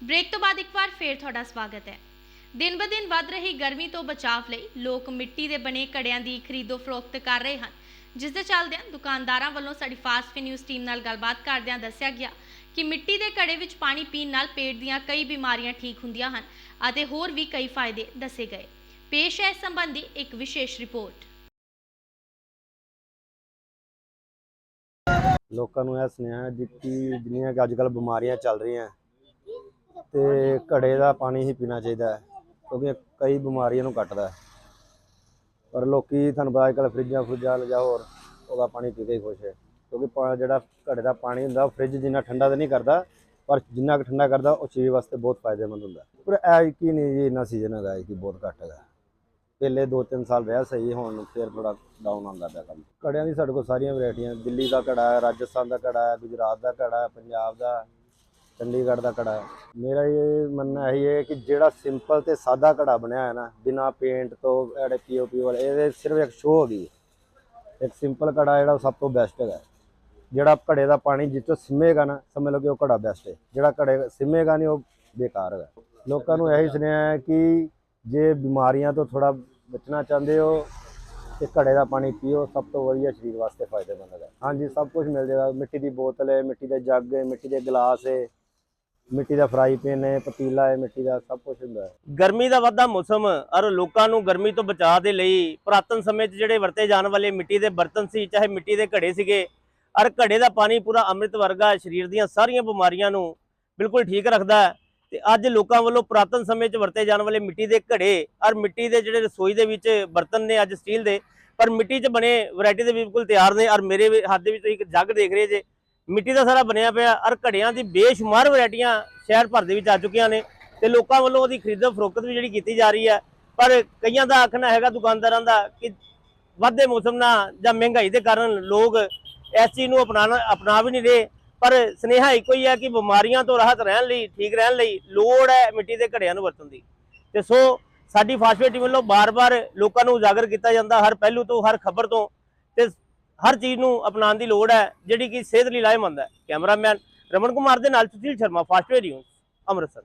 Break ਤੋਂ ਬਾਅਦ ਇੱਕ ਵਾਰ ਫੇਰ ਤੁਹਾਡਾ ਸਵਾਗਤ ਹੈ। ਦਿਨ ਬ ਵੱਧ ਰਹੀ ਗਰਮੀ ਤੋਂ ਬਚਾਅ ਲਈ ਲੋਕ ਮਿੱਟੀ ਦੇ ਬਣੇ ਘੜਿਆਂ ਦੀ ਖਰੀਦੋ ਫਰੋਖਤ ਕਰ ਰਹੇ ਹਨ। ਜਿਸ ਦੇ ਚੱਲਦਿਆਂ ਦੁਕਾਨਦਾਰਾਂ ਵੱਲੋਂ ਸਾਡੀ ਫਾਸਟ ਫੀ ਨਿਊਜ਼ ਟੀਮ ਨਾਲ ਗੱਲਬਾਤ ਕਰਦਿਆਂ ਦੱਸਿਆ ਗਿਆ ਕਿ ਮਿੱਟੀ ਦੇ ਘੜੇ ਵਿੱਚ ਪਾਣੀ ਪੀਣ ਨਾਲ ਪੇਟ ਦੀਆਂ ਕਈ ਬਿਮਾਰੀਆਂ ਠੀਕ ਹੁੰਦੀਆਂ ਹਨ ਅਤੇ ਹੋਰ ਵੀ ਕਈ ਫਾਇਦੇ ਦੱਸੇ ਗਏ। ਪੇਸ਼ ਹੈ ਇਸ ਸੰਬੰਧੀ ਇੱਕ ਵਿਸ਼ੇਸ਼ ਰਿਪੋਰਟ। ਲੋਕਾਂ ਨੂੰ ਇਹ ਸੁਨੇਹਾ ਹੈ ਜੀ ਕਿ ਜਿੰਨੀਆਂ ਅੱਜ ਕੱਲ੍ਹ ਬਿਮਾਰੀਆਂ ਚੱਲ ਰਹੀਆਂ ਤੇ ਘੜੇ ਦਾ ਪਾਣੀ ਹੀ ਪੀਣਾ ਚਾਹੀਦਾ ਹੈ, ਕਿਉਂਕਿ ਕਈ ਬਿਮਾਰੀਆਂ ਨੂੰ ਕੱਟਦਾ ਹੈ। ਪਰ ਲੋਕੀ ਤੁਹਾਨੂੰ ਪਤਾ ਅੱਜ ਕੱਲ੍ਹ ਫਰਿੱਜਾਂ ਫਰੁੱਜਾਂ ਜਾਂ ਹੋਰ, ਉਹਦਾ ਪਾਣੀ ਪੀ ਕੇ ਹੀ ਖੁਸ਼ ਹੈ। ਕਿਉਂਕਿ ਜਿਹੜਾ ਘੜੇ ਦਾ ਪਾਣੀ ਹੁੰਦਾ, ਉਹ ਫਰਿੱਜ ਜਿੰਨਾ ਠੰਡਾ ਤਾਂ ਨਹੀਂ ਕਰਦਾ, ਪਰ ਜਿੰਨਾ ਕੁ ਠੰਡਾ ਕਰਦਾ, ਉਹ ਸਰੀਰ ਵਾਸਤੇ ਬਹੁਤ ਫਾਇਦੇਮੰਦ ਹੁੰਦਾ ਪਰ ਐ ਕੀ ਨਹੀਂ ਜੀ, ਇੰਨਾ ਸੀਜ਼ਨ ਹੈਗਾ, ਐਤਕੀ ਬਹੁਤ ਘੱਟ ਹੈਗਾ। ਪਹਿਲੇ 2-3 ਸਾਲ ਰਿਹਾ ਸਹੀ, ਹੁਣ ਫਿਰ ਥੋੜਾ ਡਾਊਨ ਆਉਂਦਾ ਪਿਆ ਕੰਮ। ਘੜਿਆਂ ਦੀ ਸਾਡੇ ਕੋਲ ਸਾਰੀਆਂ ਵੈਰਾਈਟੀਆਂ, ਦਿੱਲੀ ਦਾ ਘੜਾ ਹੈ, ਰਾਜਸਥਾਨ ਦਾ ਘੜਾ ਹੈ, ਗੁਜਰਾਤ ਦਾ ਘੜਾ ਹੈ, ਪੰਜਾਬ ਦਾ ਚੰਡੀਗੜ੍ਹ ਦਾ ਕੜਾ। ਮੇਰਾ ਇਹ ਮੰਨਣਾ ਇਹੀ ਹੈ ਕਿ ਜਿਹੜਾ ਸਿੰਪਲ ਤੇ ਸਾਦਾ ਕੜਾ ਬਣਿਆ ਹੈ ਨਾ, ਬਿਨਾ ਪੇਂਟ ਤੋਂ ਜਿਹੜੇ ਪੀਓਪੀ ਵਾਲੇ, ਇਹਦੇ ਸਿਰਫ ਇੱਕ ਸ਼ੋਅ ਹੋ ਗਈ ਇੱਕ ਸਿੰਪਲ ਕੜਾ ਜਿਹੜਾ ਸਭ ਤੋਂ ਬੈਸਟ ਹੈਗਾ। ਜਿਹੜਾ ਘੜੇ ਦਾ ਪਾਣੀ ਜਿੱਥੋਂ ਸਿੰਮੇਗਾ ਨਾ, ਸਮਝ ਲਓ ਕਿ ਉਹ ਘੜਾ ਬੈਸਟ ਹੈ। ਜਿਹੜਾ ਘੜੇ ਸਿੰਮੇਗਾ ਨਹੀਂ, ਉਹ ਬੇਕਾਰ ਹੈਗਾ। ਲੋਕਾਂ ਨੂੰ ਇਹੀ ਸੁਨੇਹਾ ਹੈ ਕਿ ਜੇ ਬਿਮਾਰੀਆਂ ਤੋਂ ਥੋੜਾ ਬਚਣਾ ਚਾਹੁੰਦੇ ਹੋ, ਤੇ ਘੜੇ ਦਾ ਪਾਣੀ ਪੀਓ, ਸਭ ਤੋਂ ਵਧੀਆ ਸਰੀਰ ਵਾਸਤੇ ਫਾਇਦੇਮੰਦ ਹੈ ਹਾਂਜੀ, ਸਭ ਕੁਝ ਮਿਲ ਜਾਏਗਾ ਮਿੱਟੀ ਦੀ ਬੋਤਲ ਹੈ, ਮਿੱਟੀ ਦੇ ਜੱਗ ਹੈ, ਮਿੱਟੀ ਦੇ ਗਲਾਸ ਹੈ। ਮਿੱਟੀ ਦਾ ਫਰਾਈ ਪੈਨ ਹੈ ਪਤੀਲਾ ਹੈ ਮਿੱਟੀ ਦਾ ਸਭ ਕੁਝ ਹੁੰਦਾ ਹੈ। ਗਰਮੀ ਦਾ ਵੱਧਦਾ ਮੌਸਮ, ਔਰ ਲੋਕਾਂ ਨੂੰ ਗਰਮੀ ਤੋਂ ਬਚਾਅ ਦੇ ਲਈ ਪੁਰਾਤਨ ਸਮੇਂ 'ਚ ਜਿਹੜੇ ਵਰਤੇ ਜਾਣ ਵਾਲੇ ਮਿੱਟੀ ਦੇ ਬਰਤਨ ਸੀ, ਚਾਹੇ ਮਿੱਟੀ ਦੇ ਘੜੇ ਸੀਗੇ, ਔਰ ਘੜੇ ਦਾ ਪਾਣੀ ਪੂਰਾ ਅੰਮ੍ਰਿਤ ਵਰਗਾ ਸਰੀਰ ਦੀਆਂ ਸਾਰੀਆਂ ਬਿਮਾਰੀਆਂ ਨੂੰ ਬਿਲਕੁਲ ਠੀਕ ਰੱਖਦਾ ਹੈ। ਤੇ ਅੱਜ ਲੋਕਾਂ ਵੱਲੋਂ ਪੁਰਾਤਨ ਸਮੇਂ 'ਚ ਵਰਤੇ ਜਾਣ ਵਾਲੇ ਮਿੱਟੀ ਦੇ ਘੜੇ, ਔਰ ਮਿੱਟੀ ਦੇ ਜਿਹੜੇ ਰਸੋਈ ਦੇ ਵਿੱਚ ਬਰਤਨ ਨੇ ਅੱਜ ਸਟੀਲ ਦੇ, ਪਰ ਮਿੱਟੀ 'ਚ ਬਣੇ ਵੈਰਾਈਟੀ ਦੇ ਬਿਲਕੁਲ ਤਿਆਰ ਨੇ, ਔਰ ਮੇਰੇ ਹੱਥ ਦੇ ਵਿੱਚ ਤੁਸੀਂ ਇੱਕ ਜੱਗ ਦੇਖ ਰਹੇ ਜੇ ਮਿੱਟੀ ਦਾ ਸਾਰਾ ਬਣਿਆ ਪਿਆ, ਔਰ ਘੜਿਆਂ ਦੀ ਬੇਸ਼ੁਮਾਰ ਵੈਰਾਈਟੀਆਂ ਸ਼ਹਿਰ ਭਰ ਦੇ ਵਿੱਚ ਆ ਚੁੱਕੀਆਂ ਨੇ ਤੇ ਲੋਕਾਂ ਵੱਲੋਂ ਉਹਦੀ ਖਰੀਦੋ ਫਰੋਖਤ ਵੀ ਜਿਹੜੀ ਕੀਤੀ ਜਾ ਰਹੀ ਹੈ। ਪਰ ਕਈਆਂ ਦਾ ਆਖਣਾ ਹੈਗਾ ਦੁਕਾਨਦਾਰਾਂ ਦਾ ਕਿ ਵੱਧਦੇ ਮੌਸਮ ਨਾਲ ਜਾਂ ਮਹਿੰਗਾਈ ਦੇ ਕਾਰਨ ਲੋਕ ਇਸ ਚੀਜ਼ ਨੂੰ ਅਪਣਾਉਣਾ ਅਪਣਾ ਵੀ ਨਹੀਂ ਰਹੇ। ਪਰ ਸਨੇਹਾ ਇੱਕੋ ਹੀ ਹੈ ਕਿ ਬਿਮਾਰੀਆਂ ਤੋਂ ਰਾਹਤ ਰਹਿਣ ਲਈ, ਠੀਕ ਰਹਿਣ ਲਈ ਲੋੜ ਹੈ ਮਿੱਟੀ ਦੇ ਘੜਿਆਂ ਨੂੰ ਵਰਤਣ ਦੀ। ਤੇ ਸੋ ਸਾਡੀ ਫਾਸਟਵੇਅਰ ਟੀਮ ਵੱਲੋਂ ਬਾਰ-ਬਾਰ ਲੋਕਾਂ ਨੂੰ ਉਜਾਗਰ ਕੀਤਾ ਜਾਂਦਾ ਹਰ ਪਹਿਲੂ ਤੋਂ, ਹਰ ਖਬਰ ਤੋਂ। ਤੇ ਹਰ ਚੀਜ਼ ਨੂੰ ਅਪਣਾਉਣ ਦੀ ਲੋੜ ਹੈ, ਜਿਹੜੀ ਕਿ ਸਿਹਤ ਲਈ ਲਾਹੇਮੰਦ ਹੈ। ਕੈਮਰਾਮੈਨ ਰਮਨ ਕੁਮਾਰ ਦੇ ਨਾਲ ਸੁਸ਼ੀਲ ਸ਼ਰਮਾ ਫਾਸਟਵੇਅਰ ਨਿਊਜ਼, ਅੰਮ੍ਰਿਤਸਰ।